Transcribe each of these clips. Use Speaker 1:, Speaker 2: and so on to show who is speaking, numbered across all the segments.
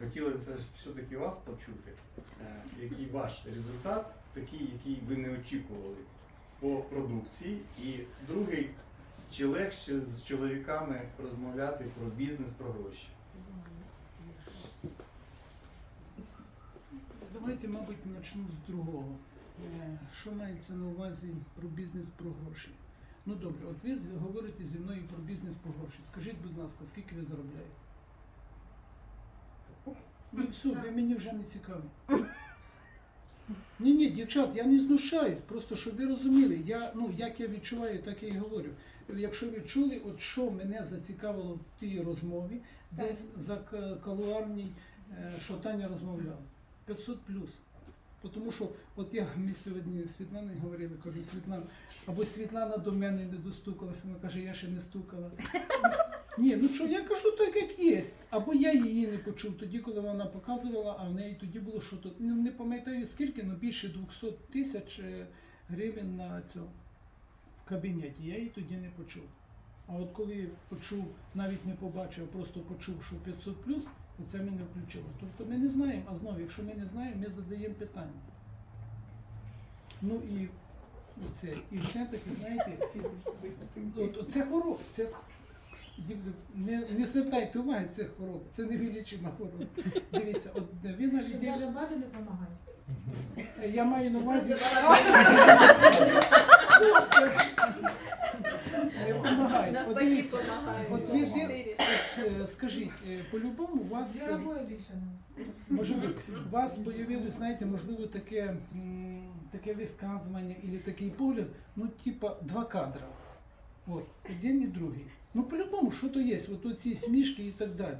Speaker 1: Хотілося все-таки вас почути, е, який ваш результат, такий, який ви не очікували по продукції. І другий, чи легше з чоловіками розмовляти про бізнес, про гроші?
Speaker 2: Давайте, мабуть, почну з другого. Е, Що мається на увазі про бізнес про гроші? Ну добре, от ви говорите зі мною про бізнес про гроші. Скажіть, будь ласка, скільки ви заробляєте? Все, ви мені вже не цікаві. Ні, ні, дівчат, я не знущаюсь, просто щоб ви розуміли, я, ну, як я відчуваю, так я і говорю. Якщо ви чули, от що мене зацікавило в тій розмові, десь за калуарній, е, що Таня розмовляла. 500 плюс. Тому що, от я ми сьогодні з Світланою говорили, кажу, Світлана, або Світлана до мене не достукалася, вона каже, я ще не стукала. Ні, ну що, я кажу так, як є. Або я її не почув тоді, коли вона показувала, а в неї тоді було що тут. Ну, не пам'ятаю скільки, але більше 200 тисяч е, гривень на цьому в кабінеті. Я її тоді не почув. А от коли почув, навіть не побачив, просто почув, що 500 плюс, то це мене включило. Тобто ми не знаємо, а знову, якщо ми не знаємо, ми задаємо питання. Ну і це, і все-таки, знаєте, от, це хвороба, це не, не звертайте уваги, це хвороба, це невилічима хвороба. Дивіться, от ви навіть
Speaker 3: Щоб
Speaker 2: дивіться,
Speaker 3: навіть бати не допомагають.
Speaker 2: я маю на увазі. Не. От
Speaker 4: Навпаки,
Speaker 2: ви от, е, скажіть, е, по-любому у вас е,
Speaker 3: Зіровою більше не.
Speaker 2: може бути, у вас появилось, знаєте, можливо, таке, м, таке висказування або такий погляд, ну, типа два кадра. От, один і другий. Ну, по-любому, що то є, от оці смішки і так далі.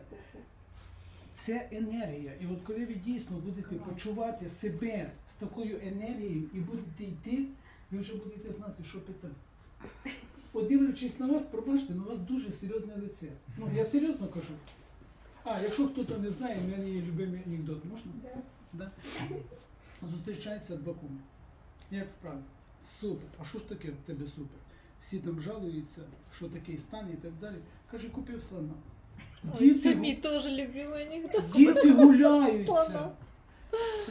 Speaker 2: Це енергія. І от коли ви дійсно будете почувати себе з такою енергією і будете йти, ви вже будете знати, що питати. От дивлячись на вас, пробачте, у вас дуже серйозне лице. Ну, я серйозно кажу. А, якщо хтось не знає, в мене є любимий анекдот, можна? Да? Зустрічаються два куми. Як справи? Супер. А що ж таке в тебе супер? Всі там жалуються, що такий стан і так далі. Каже, купив слона.
Speaker 4: Ой, це мій теж любимий анекдот.
Speaker 2: Діти гуляються.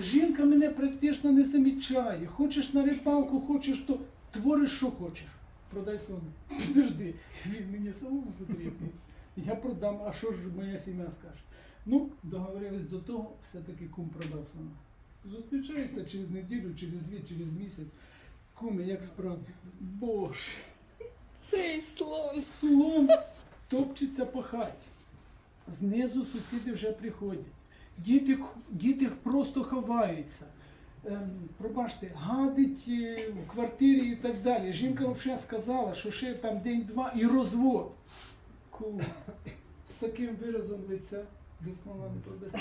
Speaker 2: Жінка мене практично не замічає. Хочеш на рибалку, хочеш то твориш, що хочеш. Продай слона. Підожди, він мені самому потрібний. Я продам, а що ж моя сім'я скаже? Ну, договорились до того, все-таки кум продав слона. Зустрічаються через неділю, через дві, через місяць. Куми, як справи? Боже.
Speaker 4: Цей слон.
Speaker 2: Слон топчеться по хаті. Знизу сусіди вже приходять. Діти, діти просто ховаються. Ем, пробачте, гадить е, в квартирі і так далі. Жінка взагалі сказала, що ще там день-два і розвод. З таким виразом лиця не.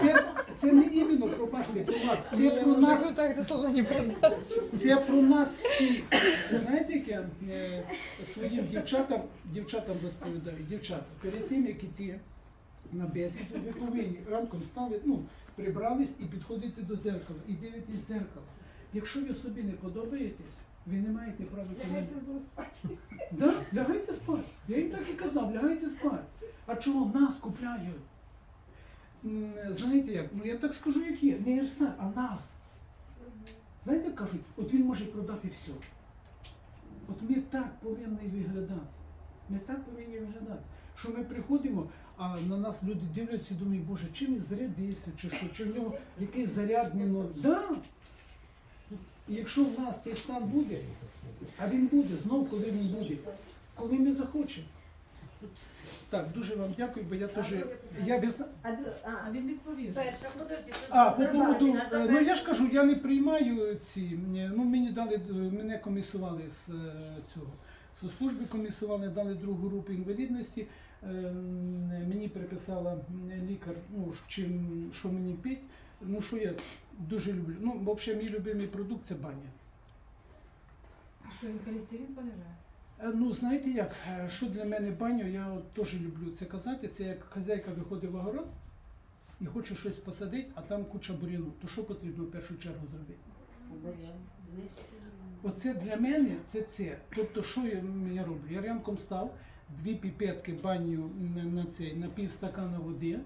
Speaker 2: Це, це не іменно, про пробачте, про вас. Це про нас
Speaker 4: так до не продав.
Speaker 2: це про нас всіх. Ви знаєте, як я е, своїм дівчатам, дівчатам розповідаю, дівчата, перед тим, як іти на бесіду, ви повинні ранком стали, ну, прибрались і підходите до зеркала, і дивитесь в зеркало. Якщо ви собі не подобаєтесь, ви не маєте права
Speaker 3: Лягайте з ним спати.
Speaker 2: Да, лягайте спати. Я їм так і казав, лягайте спати. А чого нас купляють? М, Знаєте як? Ну я так скажу, як є. Не РСА, а нас. Знаєте, як кажуть, от він може продати все. От ми так повинні виглядати. Ми так повинні виглядати. Що ми приходимо, а на нас люди дивляться і думають, боже, чим він зарядився, чи що, чи в нього якийсь зарядний ноль. Да. І якщо в нас цей стан буде, а він буде знов, коли він буде, коли ми захочемо. Так, дуже вам дякую, бо я теж. Я без...
Speaker 3: А, а, він відповів.
Speaker 5: Перша, подожди,
Speaker 2: А, по поводу, ну я ж кажу, я не приймаю ці. Ну мені дали, е, мене комісували з е, цього. З служби комісували, дали другу групу інвалідності. Е, Мені приписала лікар, ну чим що мені пить. Ну що я дуже люблю. Ну, взагалі, мій любимий продукт це баня.
Speaker 3: А що, він холестерин понижає?
Speaker 2: Е, Ну, знаєте як, е, що для мене баню, я от теж люблю це казати. Це як хазяйка виходить в огород і хоче щось посадити, а там куча бур'яну. То що потрібно в першу чергу зробити? Оце для мене це це. Тобто, що я, я роблю? Я ранком став, дві піпетки баню на, на цей, на пів стакана води,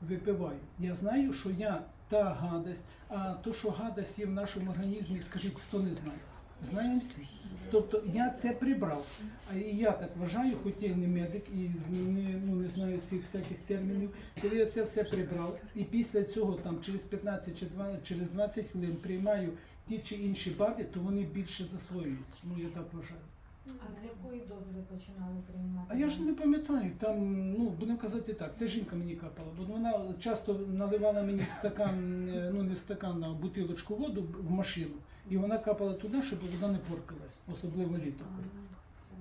Speaker 2: випиваю. Я знаю, що я та гадость, а то, що гадость є в нашому організмі, скажіть, хто не знає? Знаємо всі. Тобто я це прибрав. А і я так вважаю, хоч я не медик і не, ну, не знаю цих всяких термінів. Коли я це все прибрав, і після цього там через 15 чи 20, через 20 хвилин приймаю ті чи інші БАДи, то вони більше засвоюються. Ну я так вважаю.
Speaker 3: А з якої дози ви починали приймати?
Speaker 2: А я ж не пам'ятаю, там, ну, будемо казати так, це жінка мені капала, бо вона часто наливала мені в стакан, е, ну не в стакан, а в бутилочку воду в машину. І вона капала туди, щоб вода не поркалась, особливо літом.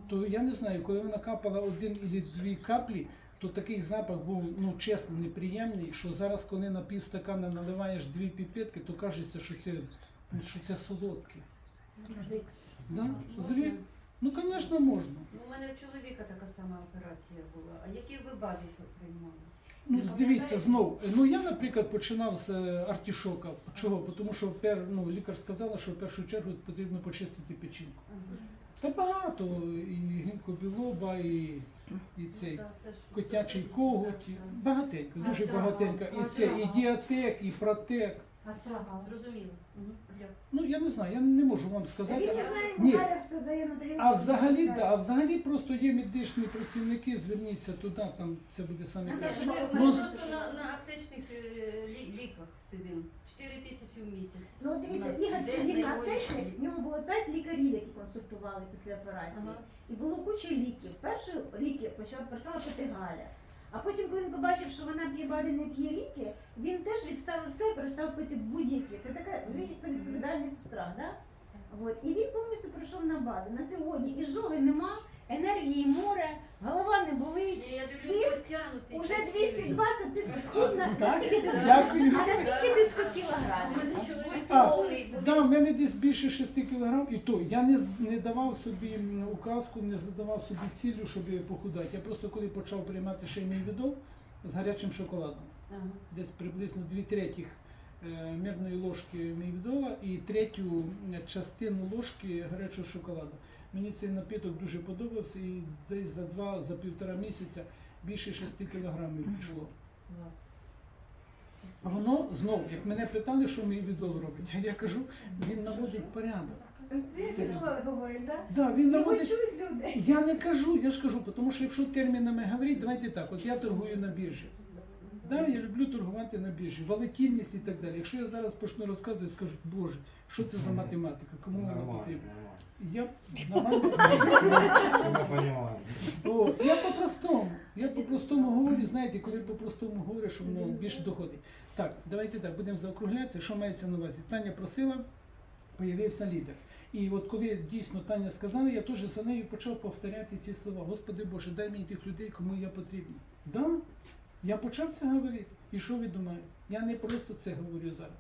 Speaker 2: То я не знаю, коли вона капала один або дві каплі, то такий запах був ну чесно неприємний, що зараз, коли на пів стакана наливаєш дві піпетки, то кажеться, що це, що це солодке. Да? Звик? Ну, звісно, можна.
Speaker 5: Ну, у мене в чоловіка така сама операція була. А які ви бабі приймали?
Speaker 2: Ну, дивіться,
Speaker 5: пам'ятаєте?
Speaker 2: знов. Ну я, наприклад, починав з е, артішока. Чого? Тому що пер, ну, лікар сказала, що в першу чергу потрібно почистити печінку.
Speaker 5: Ага.
Speaker 2: Та багато і гінкобілоба, і, і цей
Speaker 5: Да, це ж-
Speaker 2: котячий
Speaker 5: це ж-
Speaker 2: коготь, багатенько, дуже багатенько. І це, і діатек, і протек.
Speaker 5: Зрозуміло.
Speaker 2: Ну я не знаю, я не можу вам
Speaker 6: Він
Speaker 2: сказати.
Speaker 6: не знає,
Speaker 2: Ні.
Speaker 6: Все дає на.
Speaker 2: А взагалі, да, а взагалі просто є медичні працівники, зверніться туди, там це буде саме
Speaker 5: Ми
Speaker 2: краще.
Speaker 5: ми
Speaker 2: Ну,
Speaker 5: просто на, на аптечних е, лі- ліках сидимо. 4 тисячі в місяць.
Speaker 6: Ну, от
Speaker 5: У
Speaker 6: дивіться,
Speaker 5: нас
Speaker 6: Ігор
Speaker 5: десь
Speaker 6: сидів на
Speaker 5: найгоріше.
Speaker 6: аптечних, в нього було 5 лікарів, які консультували після операції.
Speaker 5: Ага.
Speaker 6: І було куча ліків. Перші ліки почала перестала пити Галя. А потім, коли він побачив, що вона п'є бади, не п'є ліки, він теж відставив все і перестав пити будь-які. Це така ну, це відповідальний сестра, да? От. І він повністю прийшов на бади. На сьогодні і жоги нема, енергії море, голова не болить.
Speaker 5: Я дивлюсь, потягнутий.
Speaker 6: Уже 220 ти схуд на скільки ти
Speaker 2: Дякую.
Speaker 6: А наскільки ти схуд
Speaker 5: У
Speaker 6: кілограмів?
Speaker 5: мене
Speaker 2: А. Да, в мене десь більше 6 кілограм, і то я не, з- не давав собі м, указку, не задавав собі цілю, щоб похудати. Я просто коли почав приймати ще відол з гарячим шоколадом,
Speaker 5: Ага.
Speaker 2: десь приблизно 2 третіх мірної ложки мівідола і третю е, частину ложки гарячого шоколаду. Мені цей напиток дуже подобався і десь за два, за півтора місяця більше 6 кілограмів пішло. Воно знов, як мене питали, що мій відол робить, а я кажу, він наводить порядок.
Speaker 6: Він слова говорить, так?
Speaker 2: Да, він наводить. Я не кажу, я ж кажу, тому що якщо термінами говорити, давайте так, от я торгую на біржі. Да, я люблю торгувати на біржі, волатильність і так далі. Якщо я зараз почну розказувати, скажуть, боже, що це за математика, кому вона потрібна? Я нормально. О, я по-простому. Я по-простому говорю, знаєте, коли по-простому говорю, що воно більше доходить. Так, давайте так, будемо заокруглятися. Що мається на увазі? Таня просила, появився лідер. І от коли дійсно Таня сказала, я теж за нею почав повторяти ці слова. Господи Боже, дай мені тих людей, кому я потрібен. Да, я почав це говорити. І що ви думаєте? Я не просто це говорю зараз.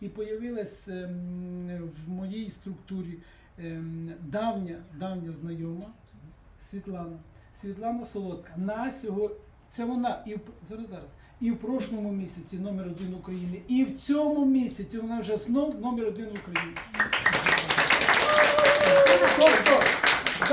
Speaker 2: І появилась ем, в моїй структурі ем, давня, давня знайома Світлана. Світлана Солодка. На сього це вона і в зараз зараз. І в прошлому місяці номер один України, і в цьому місяці вона вже знов номер один України.